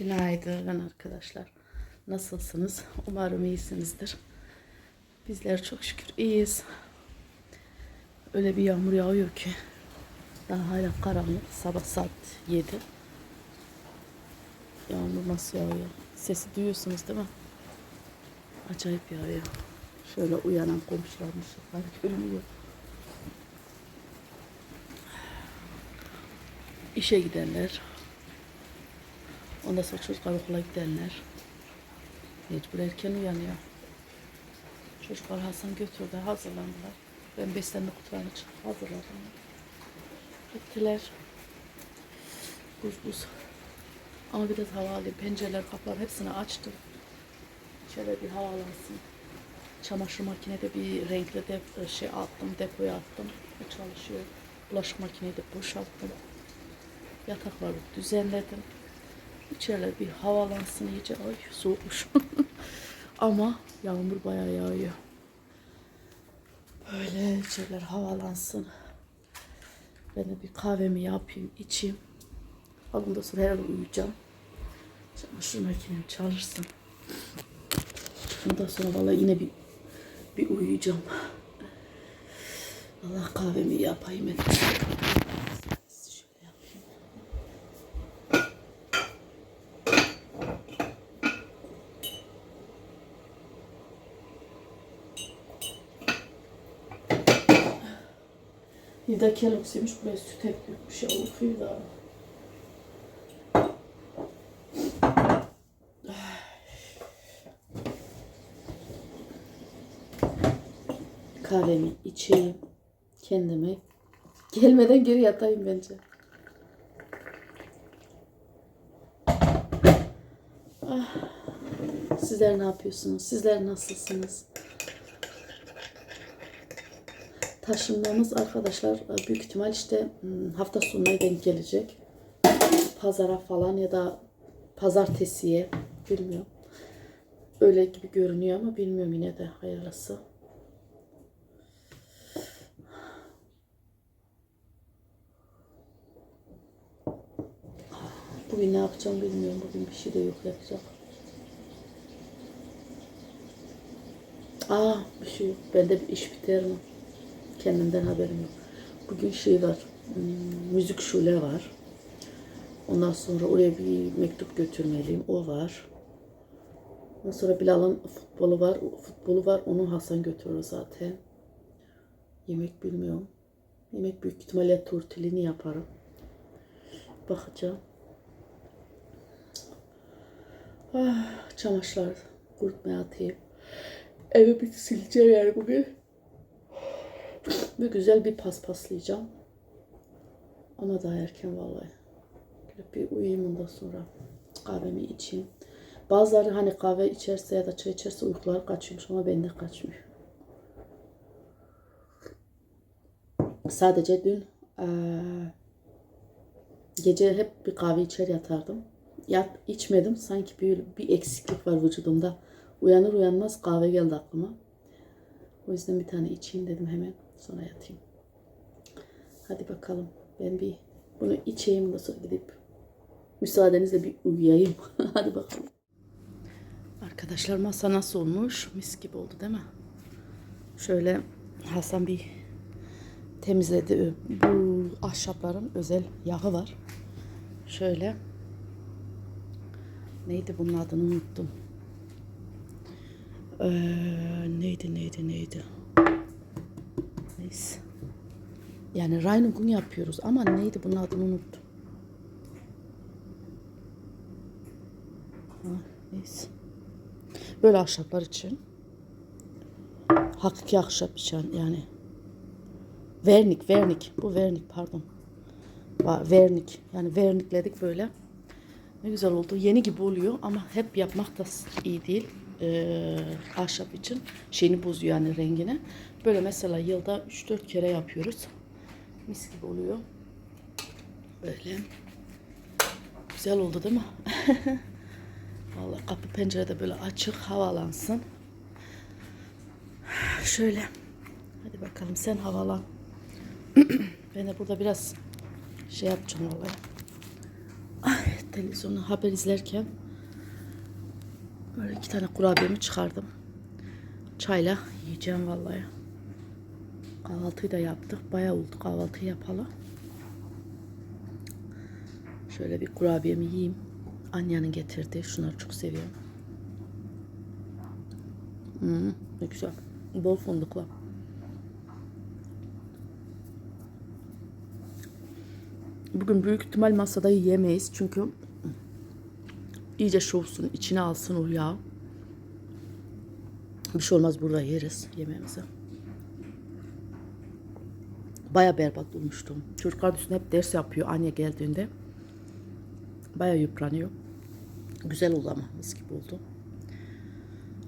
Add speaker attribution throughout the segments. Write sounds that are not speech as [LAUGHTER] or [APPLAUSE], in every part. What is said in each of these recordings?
Speaker 1: Günaydın arkadaşlar. Nasılsınız? Umarım iyisinizdir. Bizler çok şükür iyiyiz. Öyle bir yağmur yağıyor ki. Daha hala karanlık. Sabah saat 7. Yağmur nasıl yağıyor? Sesi duyuyorsunuz değil mi? Acayip yağıyor. Şöyle uyanan komşular ışıklar görünüyor. İşe gidenler, Ondan sonra çocuklar okula gidenler mecbur erken uyanıyor. Çocuklar Hasan götürdü, hazırlandılar. Ben beslenme kutularını çıkıp hazırladım. Gittiler. Buz buz. Ama biraz hava alayım. Pencereler, kapılar hepsini açtım. Şöyle bir havalansın. Çamaşır makinede bir renkli de şey attım, depoya attım. O çalışıyor. Bulaşık makineyi de boşalttım. Yatakları düzenledim. İçeriler bir havalansın iyice. Ay soğukmuş. [LAUGHS] Ama yağmur bayağı yağıyor. Böyle içeriler havalansın. Ben de bir kahvemi yapayım, içeyim. Ondan sonra herhalde uyuyacağım. Çamaşır makinem çalışsın. Ondan sonra vallahi yine bir bir uyuyacağım. Allah kahvemi yapayım. Şöyle yapayım. Bir de Kellogg's yemiş buraya süt ekliyormuş ya okuyor da. Kahvemi içeyim. Kendime. Gelmeden geri yatayım bence. Ah. Sizler ne yapıyorsunuz? Sizler nasılsınız? Taşınmamız arkadaşlar e, büyük ihtimal işte hmm, hafta sonuna denk gelecek. Pazara falan ya da pazartesiye bilmiyorum. Öyle gibi görünüyor ama bilmiyorum yine de hayırlısı. Bugün ne yapacağım bilmiyorum. Bugün bir şey de yok yapacak. Aa bir şey yok. Bende bir iş biter mi? Kendimden haberim yok. Bugün şey var. hmm, Müzik şule var. Ondan sonra oraya bir mektup götürmeliyim. O var. Ondan sonra Bilal'ın futbolu var. Futbolu var. Onu Hasan götürür zaten. Yemek bilmiyorum. Yemek büyük ihtimalle tortellini yaparım. Bakacağım. Ah, çamaşırlar kurutmaya atayım. Evi bir sileceğim yani bugün. Ve güzel bir paspaslayacağım. Ama daha erken vallahi. Bir uyuyayım ondan sonra. Kahvemi içeyim. Bazıları hani kahve içerse ya da çay içerse uykuları kaçıyormuş ama bende kaçmıyor. Sadece dün eee, gece hep bir kahve içer yatardım. Yat içmedim. Sanki bir, bir eksiklik var vücudumda. Uyanır uyanmaz kahve geldi aklıma. O yüzden bir tane içeyim dedim hemen. Sonra yatayım. Hadi bakalım. Ben bir bunu içeyim. Ondan sonra gidip müsaadenizle bir uyuyayım. [LAUGHS] Hadi bakalım. Arkadaşlar masa nasıl olmuş? Mis gibi oldu değil mi? Şöyle Hasan bir temizledi. Bu ahşapların özel yağı var. Şöyle neydi bunun adını unuttum. Ee, neydi neydi neydi? Neyse. Yani Reinigung'u yapıyoruz ama neydi bunun adını unuttum. Ha, neyse. Böyle ahşaplar için. Hakiki ahşap için yani. Vernik, vernik. Bu vernik pardon. Vernik. Yani vernikledik böyle. Ne güzel oldu. Yeni gibi oluyor ama hep yapmak da iyi değil. Ee, ahşap için şeyini bozuyor yani rengini. Böyle mesela yılda 3-4 kere yapıyoruz. Mis gibi oluyor. Böyle. Güzel oldu değil mi? [LAUGHS] Vallahi kapı pencere de böyle açık havalansın. Şöyle. Hadi bakalım sen havalan. [CLEARS THROAT] ben de burada biraz şey yapacağım vallahi. Ay, televizyonu haber izlerken böyle iki tane kurabiyemi çıkardım. Çayla yiyeceğim vallahi. Kahvaltıyı da yaptık. Bayağı oldu kahvaltı yapalı. Şöyle bir kurabiyemi yiyeyim. Anya'nın getirdiği. Şunları çok seviyorum. Hmm, ne güzel. Bol fındıklı. Bugün büyük ihtimal masada yemeyiz. Çünkü iyice şovsun, içine alsın o yağ. Bir şey olmaz burada yeriz yemeğimizi. Baya berbat olmuştum. Çocuklar üstüne hep ders yapıyor anne geldiğinde. Baya yıpranıyor. Güzel oldu ama mis gibi oldu.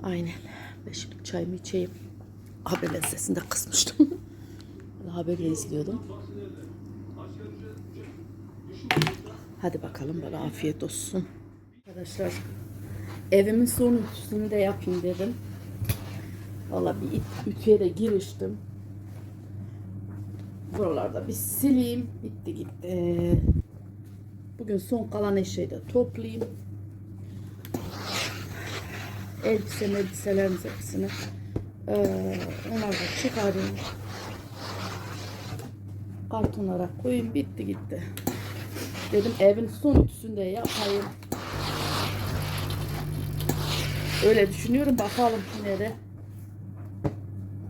Speaker 1: Aynen. Ben şimdi çayımı içeyim. Haberlerin sesini de kısmıştım. [LAUGHS] Haberi izliyordum. Hadi bakalım bana afiyet olsun. Arkadaşlar evimin son ütüsünü de yapayım dedim. Valla bir ütüye de giriştim. Buralarda bir sileyim. Bitti gitti. Bugün son kalan eşeği de toplayayım. Elbise elbiselerimiz hepsini. Ee, onları da çıkarayım. Kartonlara koyayım. Bitti gitti. Dedim evin son ütüsünü de yapayım. Öyle düşünüyorum. Bakalım yine.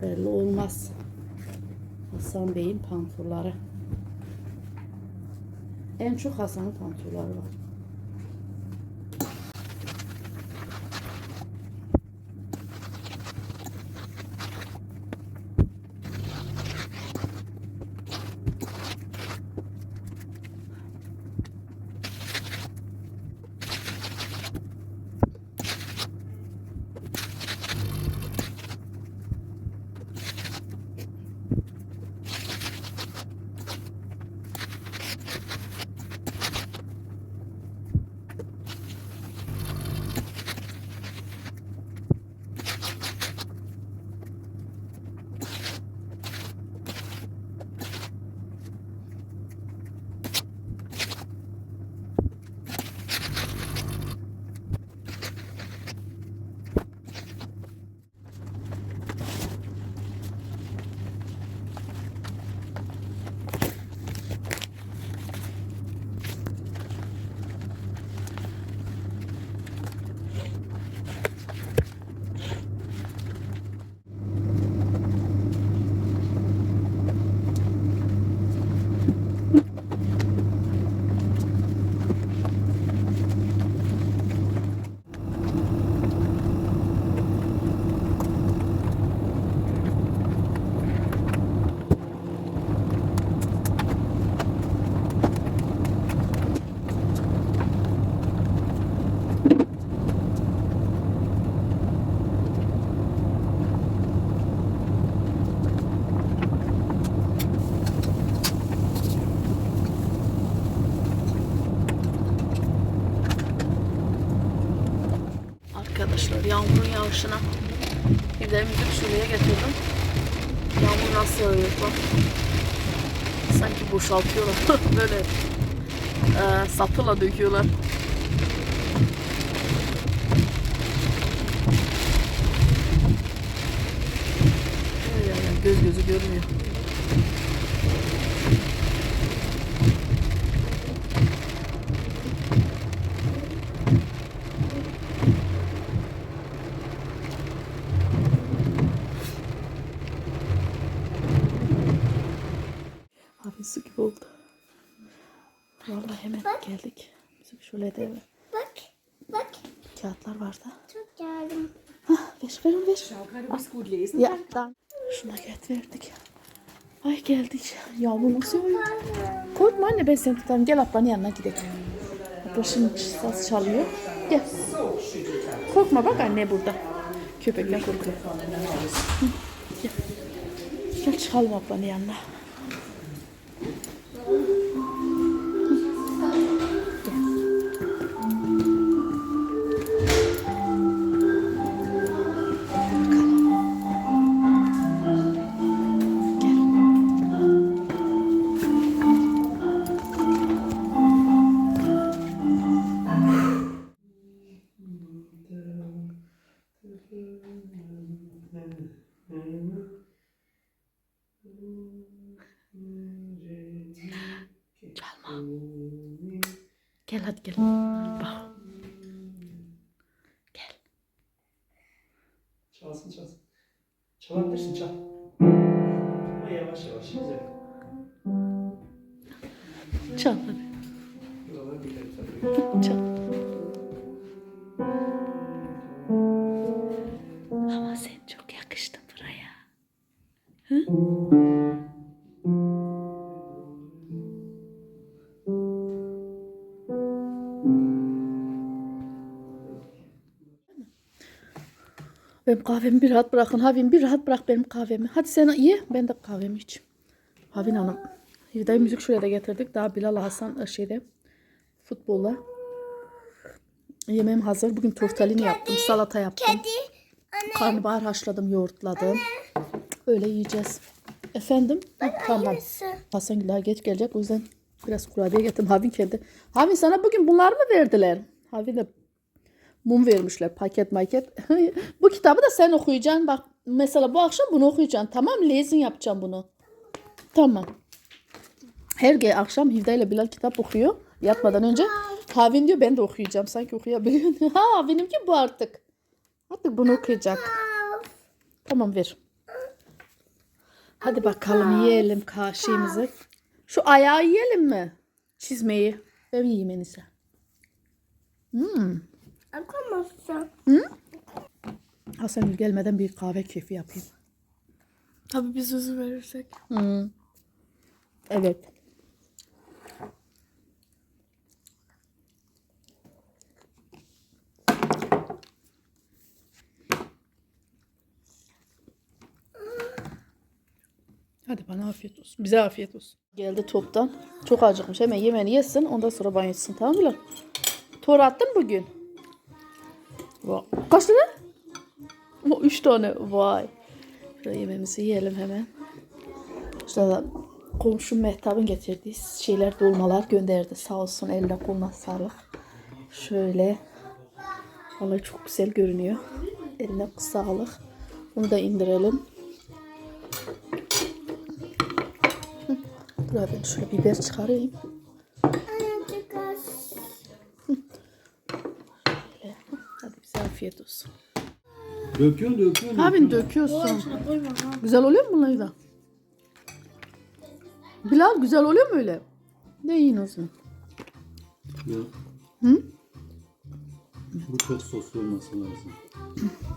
Speaker 1: Belli olmaz. Hasan Bey'in pantolları. En çok Hasan'ın pantolları var. Yağmurun yağışına evlerimizi şuraya getirdim. Yağmur nasıl yağıyor bak. Sanki boşaltıyorlar. [LAUGHS] Böyle e, sapıyla döküyorlar. Yani göz gözü görmüyor. Abi su gibi oldu. Vallahi hemen geldik. Bizim şöyle de
Speaker 2: Bak, bak.
Speaker 1: kağıtlar vardı.
Speaker 2: Çok geldim.
Speaker 1: Hah, ver ver ver.
Speaker 3: Schau gerade, du bist gut lesen.
Speaker 1: Ya dan. Şuna getirdik. Ay geldik. Yağmur nasıl yağıyor? Korkma anne ben seni tutarım. Gel ablanın yanına gidelim. Abla şimdi saz çalıyor. Gel. Korkma bak anne burada. Köpekler korkuyor. Gel. Gel çıkalım ablanın yanına.
Speaker 3: Çal
Speaker 1: hadi. Çal. Ama sen çok yakıştın buraya. Hı? Benim kahvemi bir rahat bırakın. Havin bir rahat bırak benim kahvemi. Hadi sen ye ben de kahvemi içeyim. Havin Hanım. Hidayı müzik şuraya da getirdik. Daha Bilal Hasan şeyde futbolla. Yemeğim hazır. Bugün tortellini yaptım. Salata yaptım.
Speaker 2: Kedi. Anne.
Speaker 1: Karnabahar haşladım, yoğurtladım. Öyle yiyeceğiz. Efendim? Hı, tamam. Hasan daha geç gelecek. O yüzden biraz kurabiye getirdim. Havin kendi. Havin sana bugün bunlar mı verdiler? Havin de mum vermişler. Paket maket. [LAUGHS] bu kitabı da sen okuyacaksın. Bak mesela bu akşam bunu okuyacaksın. Tamam? Lezin yapacağım bunu. Tamam. Her ge akşam Hivda ile Bilal kitap okuyor. Yatmadan önce. Havin diyor ben de okuyacağım. Sanki okuyabiliyor. [LAUGHS] ha benimki bu artık. Artık bunu okuyacak. Tamam ver. Hadi bakalım yiyelim kaşığımızı. Şu ayağı yiyelim mi? Çizmeyi. Ben yiyeyim en iyisi. Hmm.
Speaker 2: Akamazsın.
Speaker 1: Hasan gelmeden bir kahve keyfi yapayım.
Speaker 4: Tabii biz özü verirsek.
Speaker 1: Hmm. Evet. Hadi bana afiyet olsun. Bize afiyet olsun. Geldi toptan. Çok acıkmış. Hemen yemeğini yesin. Ondan sonra banyo etsin. Tamam mı? lan? Tor attın bugün. Vay. Kaç tane? O, üç tane. Vay. Şöyle yemeğimizi yiyelim hemen. İşte da komşum Mehtap'ın getirdiği şeyler dolmalar gönderdi. Sağ olsun eline koluna sağlık. Şöyle. Vallahi çok güzel görünüyor. Eline sağlık. Bunu da indirelim. Hı. Abi ben şöyle biber çıkarayım. Şöyle. Hadi bize afiyet olsun.
Speaker 3: Döküyorsun döküyorsun.
Speaker 1: Abin döküyorsun. Güzel oluyor mu bunları da? Bilal güzel oluyor mu öyle? Ne yiyin o zaman?
Speaker 3: Yok.
Speaker 1: Hı?
Speaker 3: Bu çok soslu olması lazım.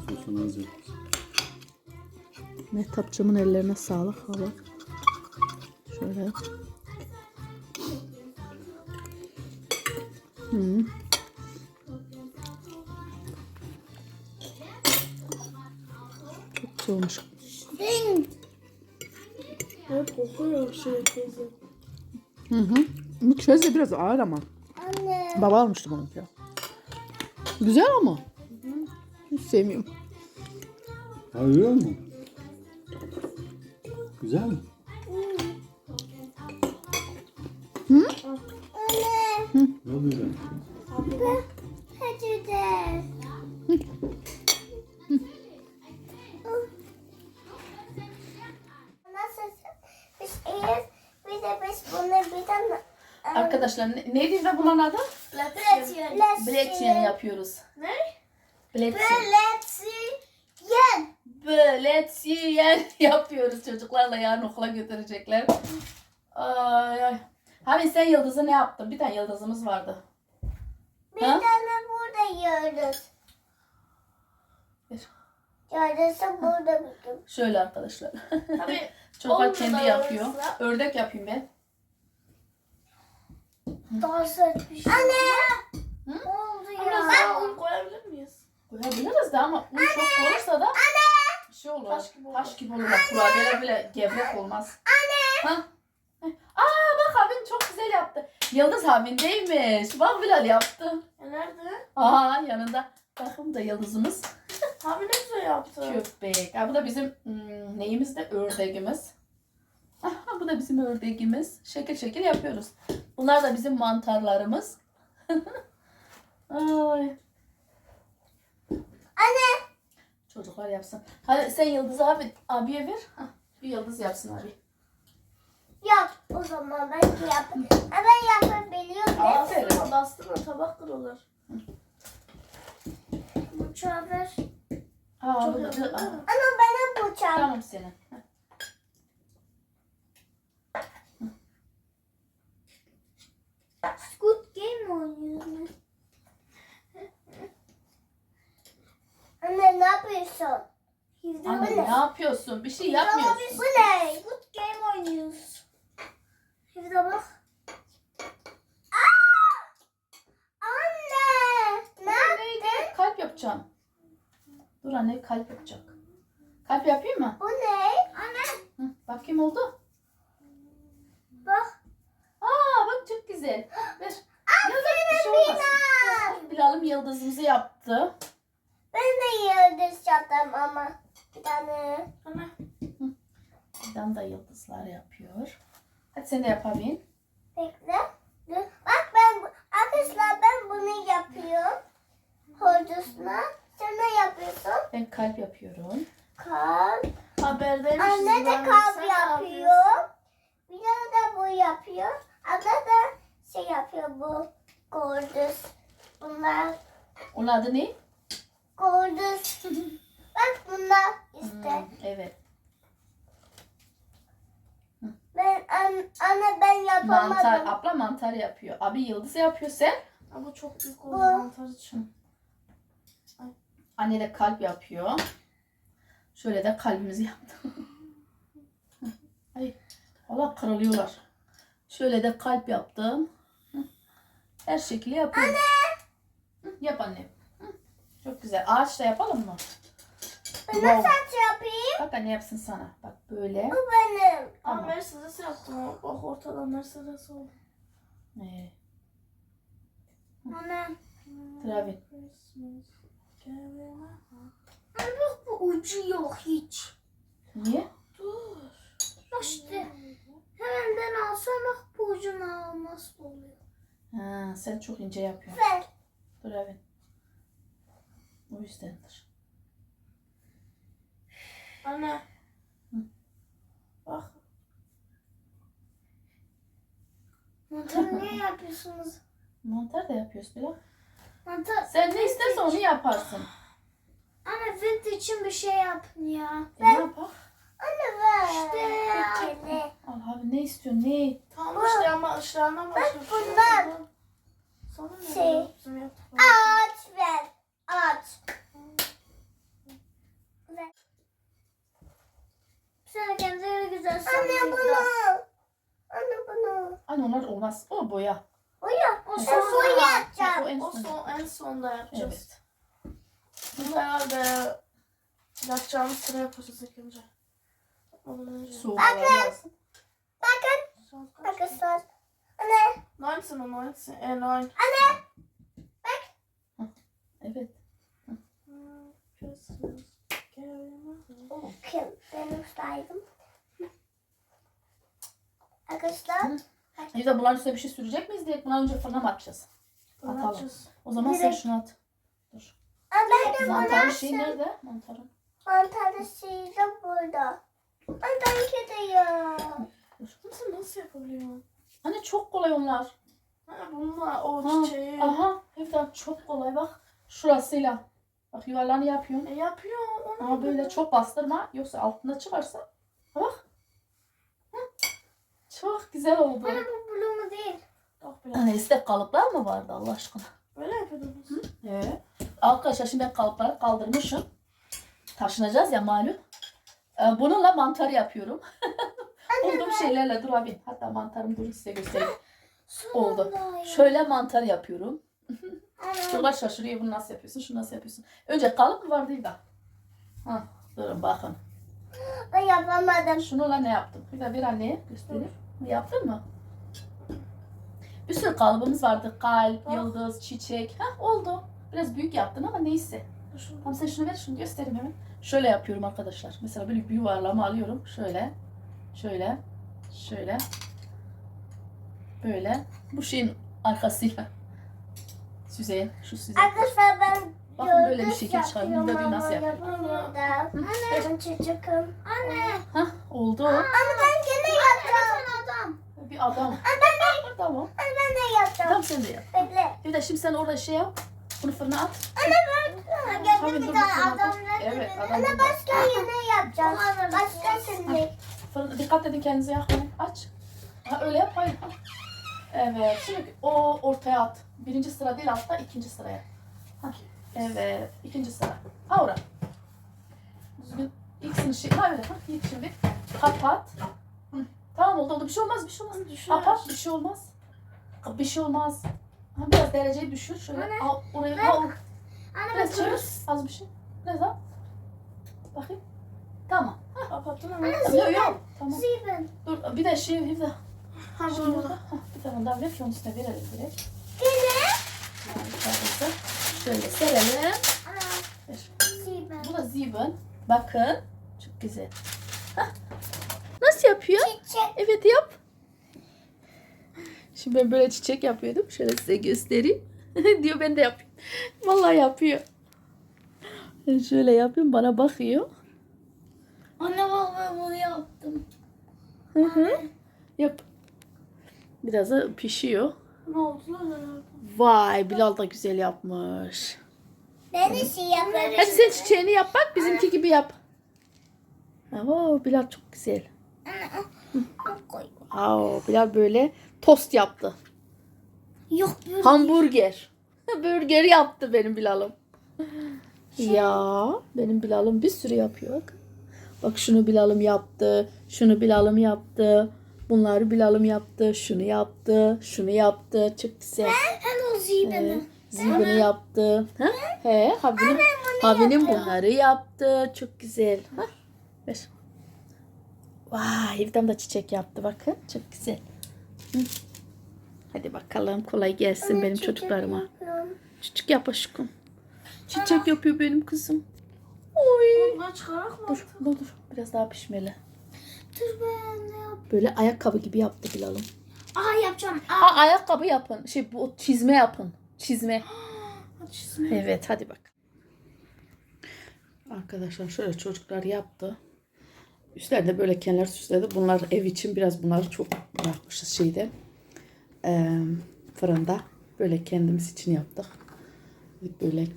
Speaker 3: Sosunu az yap.
Speaker 1: Mehtapçımın ellerine sağlık. Bak. Şöyle. Hı. Çok güzel olmuş.
Speaker 4: Hep kokuyor şey teyze.
Speaker 1: Hı hı. Bu çöz de biraz ağır ama.
Speaker 2: Anne.
Speaker 1: Baba almıştı bunu ya. Güzel ama. Hiç sevmiyorum.
Speaker 3: Arıyor mu? Güzel mi? Ne oluyor?
Speaker 2: De tane
Speaker 1: Arkadaşlar ne, neydi de bunun adı? Bletchen yapıyoruz.
Speaker 4: Ne?
Speaker 1: Bletchen. Bletchen yapıyoruz çocuklarla yarın okula götürecekler. Ay ay. Hani sen Yıldız'ı ne yaptın? Bir tane Yıldız'ımız vardı.
Speaker 2: Bir
Speaker 1: Ha?
Speaker 2: tane burada yiyoruz.
Speaker 1: Ver.
Speaker 2: Yarısı burada bizim.
Speaker 1: Şöyle arkadaşlar.
Speaker 4: Tabii [LAUGHS]
Speaker 1: Çocuklar
Speaker 4: olmadan
Speaker 1: kendi yapıyor.
Speaker 4: olursa-
Speaker 1: Ördek yapayım ben.
Speaker 4: bir şey.
Speaker 2: Anne.
Speaker 1: Hı?
Speaker 2: Oldu ya.
Speaker 4: Biraz daha un koyabilir miyiz?
Speaker 1: Koyabiliriz de ama un çok olursa da bir şey olur.
Speaker 4: Taş gibi olur.
Speaker 1: Taş gibi olur. Bak kurabiyeler bile gevrek olmaz. Anne. Ha? Aa bak abin çok güzel yaptı. Yıldız abindeymiş. Bak Bilal yaptı.
Speaker 4: E nerede?
Speaker 1: Aha yanında. Bakın da Yıldız'ımız. [LAUGHS]
Speaker 4: Abi ne güzel yaptı.
Speaker 1: Köpek. Ha, bu da bizim hmm, neyimiz de ördegimiz. Aha, bu da bizim ördegimiz. Şekil şekil yapıyoruz. Bunlar da bizim mantarlarımız. [LAUGHS] Ay.
Speaker 2: Anne.
Speaker 1: çocuklar yapsın. Hadi sen Yıldız'ı abi, abiye ver. Hah, bir Yıldız yapsın abi.
Speaker 2: Yap o zaman ben yapayım. Ha, ben yapabiliyorum.
Speaker 1: Aferin.
Speaker 4: Bastırma tabak kırılır.
Speaker 2: Bıçağı ver.
Speaker 1: Aa, bu
Speaker 4: değil mi?
Speaker 2: Ama bana bıçak.
Speaker 1: Tamam senin.
Speaker 2: Squid Game oynuyoruz. Anne ne yapıyorsun? Bu
Speaker 1: Anne ne yapıyorsun? Bir şey yapmıyorsun.
Speaker 2: Bu ne?
Speaker 4: Good game oynuyoruz.
Speaker 2: De bak. Aa! Anne! Ne yaptın?
Speaker 1: Kalp yapacağım. Dur anne kalp yapacak. Kalp yapayım mı?
Speaker 2: Bu ne? Anne
Speaker 1: Hı, bakayım oldu.
Speaker 2: bak.
Speaker 1: Aa bak çok güzel. Ver. Yıldız bir şey.
Speaker 2: Bilal.
Speaker 1: Bilal'ım yıldızımızı yaptı.
Speaker 2: Ben de yıldız yaptım ama. Bir tane.
Speaker 4: Ana.
Speaker 1: Bilal da yıldızlar yapıyor. Hadi sen de yapabilin.
Speaker 2: Bekle. Dur. Bak ben bu- arkadaşlar ben bunu yapıyorum. Hordusuna. Sen ne yapıyorsun?
Speaker 1: Ben kalp yapıyorum.
Speaker 2: Kalp.
Speaker 4: Haberdeymişiz.
Speaker 2: Anne de
Speaker 4: ben.
Speaker 2: kalp
Speaker 4: Sen ne yapıyorsun?
Speaker 2: yapıyor. Bir da bu yapıyor. Abla da şey yapıyor bu. Gordus. Bunlar
Speaker 1: Onun adı ne?
Speaker 2: gordus. [LAUGHS] Bak bunlar işte.
Speaker 1: Hmm, evet.
Speaker 2: Ben an, anne ben yapamadım.
Speaker 1: Mantar. Abla mantar yapıyor. Abi yıldız yapıyor sen.
Speaker 4: Ama çok büyük
Speaker 2: Bu.
Speaker 4: oldu mantar için.
Speaker 1: Anne de kalp yapıyor. Şöyle de kalbimizi yaptım. Ay, valla kırılıyorlar. Şöyle de kalp yaptım. Her şekli yapıyorum. Anne! Yap anne. Çok güzel. Ağaç da yapalım mı?
Speaker 2: Ben
Speaker 1: Wow.
Speaker 2: nasıl yapayım?
Speaker 1: Bak anne yapsın sana. Bak böyle.
Speaker 2: Bu benim.
Speaker 4: Ama
Speaker 1: Tamam.
Speaker 4: Mercedes yaptım. Bak ortadan Mercedes oldu.
Speaker 1: Ee,
Speaker 2: Anne.
Speaker 1: Travin.
Speaker 4: Christmas. Carolina.
Speaker 2: Anne bak bu ucu yok hiç.
Speaker 1: Niye?
Speaker 4: Dur.
Speaker 2: Bak işte. Hemen ben alsam bak bu ucunu almaz oluyor.
Speaker 1: Ha, sen çok ince yapıyorsun.
Speaker 2: Ver.
Speaker 1: Travin. O yüzdendir.
Speaker 4: Anne.
Speaker 1: Hı.
Speaker 4: Bak.
Speaker 2: Mantar ne yapıyorsunuz?
Speaker 1: Mantar da yapıyoruz biraz.
Speaker 2: Mantar.
Speaker 1: Sen ne istersen onu yaparsın.
Speaker 2: Anne vent için bir şey yap ya.
Speaker 1: E, ne yapalım?
Speaker 2: Anne ver. İşte.
Speaker 1: Al abi ne istiyorsun ne?
Speaker 4: Tamam işte ama ışığına başla.
Speaker 2: bundan.
Speaker 4: Sana ne?
Speaker 2: Şey.
Speaker 4: Bizim yaptık.
Speaker 2: Ağaç ver. Ağaç. Ver. Sen kendine güzel Anne bunu. Anne bunu.
Speaker 1: Anne onlar olmaz. O boya.
Speaker 2: O yap. O
Speaker 4: sonra
Speaker 2: sonra
Speaker 1: O
Speaker 2: yapacağım.
Speaker 1: en
Speaker 4: O
Speaker 1: son.
Speaker 4: son, en sonda yapacağız.
Speaker 1: Evet.
Speaker 4: Bunu herhalde yapacağımız sıra yaparız ilk önce.
Speaker 1: Soğuk.
Speaker 2: Bakın.
Speaker 4: Saat kaç?
Speaker 2: Arkadaşlar. Anne.
Speaker 4: 19 o 19? E 9.
Speaker 2: Anne.
Speaker 1: Evet.
Speaker 4: Christmas. Carolina.
Speaker 2: Kim? Benim saydım. Arkadaşlar.
Speaker 1: Bir de bunların üstüne bir şey sürecek miyiz diye bundan önce fırına mı atacağız?
Speaker 4: Bunu
Speaker 1: Atalım.
Speaker 4: yapacağız.
Speaker 1: O zaman sen
Speaker 2: Direkt.
Speaker 1: şunu at.
Speaker 2: Aa, ben de bunu açtım.
Speaker 1: nerede? Mantarın.
Speaker 2: Mantarı şeyi de burada. Ay ben gidiyorum.
Speaker 4: Sen nasıl yapabiliyorsun?
Speaker 1: Anne çok kolay onlar.
Speaker 4: Ha bununla o
Speaker 1: Ha,
Speaker 4: çiçeği.
Speaker 1: Aha. Hepten çok kolay bak. Şurasıyla. Bak yuvarlarını yapıyorsun.
Speaker 4: E yapıyor onu.
Speaker 1: Ama böyle çok bastırma. Yoksa altında çıkarsa. Bak. Çok güzel oldu.
Speaker 2: Anne bu blumu değil.
Speaker 4: Biraz.
Speaker 1: Anne istek kalıplar mı vardı Allah aşkına?
Speaker 4: Böyle yapıyordunuz.
Speaker 1: Evet. Arkadaşlar şimdi ben kalıpları kaldırmışım. Taşınacağız ya malum. Ee, bununla mantar yapıyorum. [LAUGHS] Bulduğum şeylerle dur abi. Hatta mantarımı dur size göstereyim. Oldu. Şöyle mantar yapıyorum. Çocuklar şaşırıyor bunu nasıl yapıyorsun, şunu nasıl yapıyorsun. Önce kalıp mı vardı da? Ha, durun bakın.
Speaker 2: Ben yapamadım.
Speaker 1: Şununla ne yaptım? Bir de bir anneye göstereyim. Yaptın mı? Bir sürü kalıbımız vardı. Kalp,
Speaker 4: Ah.
Speaker 1: yıldız, çiçek. Ha oldu. Biraz büyük yaptın ama neyse.
Speaker 4: Şunu.
Speaker 1: Tamam sen şunu ver şunu göstereyim hemen. Şöyle yapıyorum arkadaşlar. Mesela böyle bir yuvarlama alıyorum. Şöyle. Şöyle. Şöyle. Böyle. Bu şeyin arkasıyla. Süzeyin. Şu süzeyin.
Speaker 2: Arkadaşlar ben
Speaker 1: Bakın böyle bir şekil çıkar. Burada bir nasıl
Speaker 2: yapıyorum
Speaker 1: yapıyor?
Speaker 2: ama yapamıyorum da. Ben çocuğum. Anne.
Speaker 1: Hah oldu.
Speaker 2: Anne ben gene yapacağım. Adam.
Speaker 1: Bir adam. tamam.
Speaker 2: Anne ben de yapacağım.
Speaker 1: Tamam sen de yap.
Speaker 2: Bekle.
Speaker 1: Bir de şimdi sen orada şey yap. Bunu fırına at.
Speaker 2: Anne ben.
Speaker 1: Tabii,
Speaker 2: Geldi bir tane adam.
Speaker 1: Evet, adam burada.
Speaker 2: başka yine yapacağız. Başka şimdi.
Speaker 1: Fırına, dikkat edin kendinize yakmayın. Aç. Ha, öyle yap. Hayır. Ha. Evet. Şimdi o ortaya at. Birinci sıra değil altta ikinci sıraya. Ha. Evet. ikinci sıra. Ha oraya. Düzgün. İkisini şey. Ha öyle. Ha. Şimdi. Kapat. Hı. Tamam oldu oldu. Bir şey olmaz. Bir şey olmaz. Kapat. Bir şey olmaz. Bir şey olmaz. Ha, biraz dereceyi düşür. Şöyle
Speaker 2: Anne.
Speaker 1: al oraya. Al.
Speaker 2: Anne
Speaker 1: Biraz çevir. Az bir şey. Biraz al. Bakayım. Tamam.
Speaker 4: Kapattın ama.
Speaker 1: Yok yok. Tamam.
Speaker 2: Sieben.
Speaker 1: Dur bir de şey bir de.
Speaker 4: Ha
Speaker 1: Şimdi
Speaker 4: burada.
Speaker 1: Hah, bir tane daha ver ki onun üstüne verelim direkt.
Speaker 2: Yine.
Speaker 1: Yani içerisine Şöyle serelim. Ver.
Speaker 2: Sieben.
Speaker 1: Bu da ziben. Bakın. Çok güzel. Hah. Yapıyor?
Speaker 2: Çiçek.
Speaker 1: Evet yap. Şimdi ben böyle çiçek yapıyordum. Şöyle size göstereyim. [LAUGHS] diyor ben de yapayım. Vallahi yapıyor. Şöyle yapıyorum bana bakıyor.
Speaker 2: Anne ben bunu yaptım.
Speaker 1: Hı hı. Yap. Biraz da pişiyor.
Speaker 4: Ne oldu?
Speaker 1: Vay Bilal da güzel yapmış.
Speaker 2: Ben de şey yaparım.
Speaker 1: Hadi sen çiçeğini yap bak bizimki gibi yap. Oo, Bilal çok güzel. Aa, Bilal böyle tost yaptı.
Speaker 2: Yok böyle.
Speaker 1: Hamburger. [LAUGHS] Burger yaptı benim Bilal'ım. Ya benim Bilal'ım bir sürü yapıyor. Bak. Şunu Bilal'ım yaptı. Şunu Bilal'ım yaptı. Bunları Bilal'ım yaptı. Şunu yaptı. Şunu yaptı. Çok güzel.
Speaker 2: Hem o Sieben'i.
Speaker 1: Zibini yaptı. Ha? He, Havi'nin, Havi'nin bunları yaptı. Çok güzel. Ha? Ver. Vay, evden de çiçek yaptı bakın. Çok güzel. Hı. Hadi bakalım kolay gelsin benim çocuklarıma. Çiçek yap aşkım. Çiçek yapıyor benim kızım. Oy.
Speaker 4: Bundan çıkarak mı?
Speaker 1: Dur, dur, dur. Biraz daha pişmeli.
Speaker 2: Dur ben ne yap?
Speaker 1: Böyle ayakkabı gibi yaptı Bilal'ım.
Speaker 2: Aha yapacağım. Aa.
Speaker 1: Ha, ayakkabı yapın. Şey bu çizme yapın. Çizme. [GASPS]
Speaker 4: Çizme.
Speaker 1: Evet hadi bak. Arkadaşlar şöyle çocuklar yaptı. Üstlerinde böyle kenarlar süsledi. Bunlar ev için biraz bunları çok bırakmışız şeyde. eee, fırında. Böyle kendimiz için yaptık. Böyle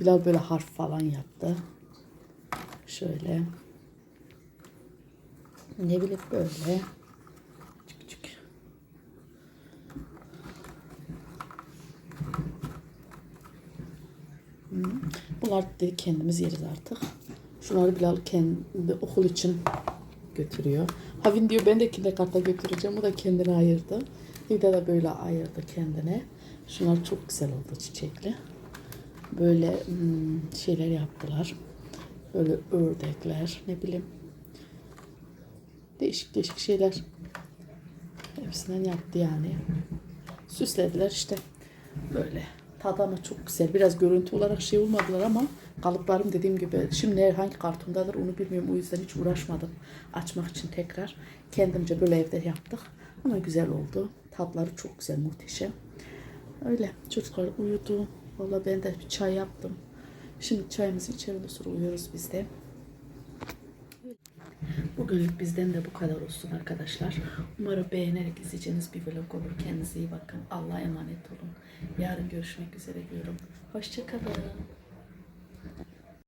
Speaker 1: Bilal böyle harf falan yaptı. Şöyle. Ne bileyim böyle. Küçük küçük. Bunlar da kendimiz yeriz artık. Şunları Bilal kendi okul için götürüyor. Havin diyor ben de kindergarten'a götüreceğim. O da kendine ayırdı. Hivde de böyle ayırdı kendine. Şunlar çok güzel oldu çiçekli. Böyle hmm, şeyler yaptılar. Böyle ördekler ne bileyim. Değişik değişik şeyler. Hepsinden yaptı yani. Süslediler işte. Böyle. Tadana çok güzel. Biraz görüntü olarak şey olmadılar ama kalıplarım dediğim gibi şimdi hangi kartondadır onu bilmiyorum. O yüzden hiç uğraşmadım açmak için tekrar. Kendimce böyle evde yaptık. Ama güzel oldu. Tatları çok güzel, muhteşem. Öyle. Çocuklar uyudu. Valla ben de bir çay yaptım. Şimdi çayımızı içelim sonra uyuyoruz biz de. Bugünlük bizden de bu kadar olsun arkadaşlar. Umarım beğenerek izleyeceğiniz bir vlog olur. Kendinize iyi bakın. Allah'a emanet olun. Yarın görüşmek üzere diyorum. Hoşçakalın.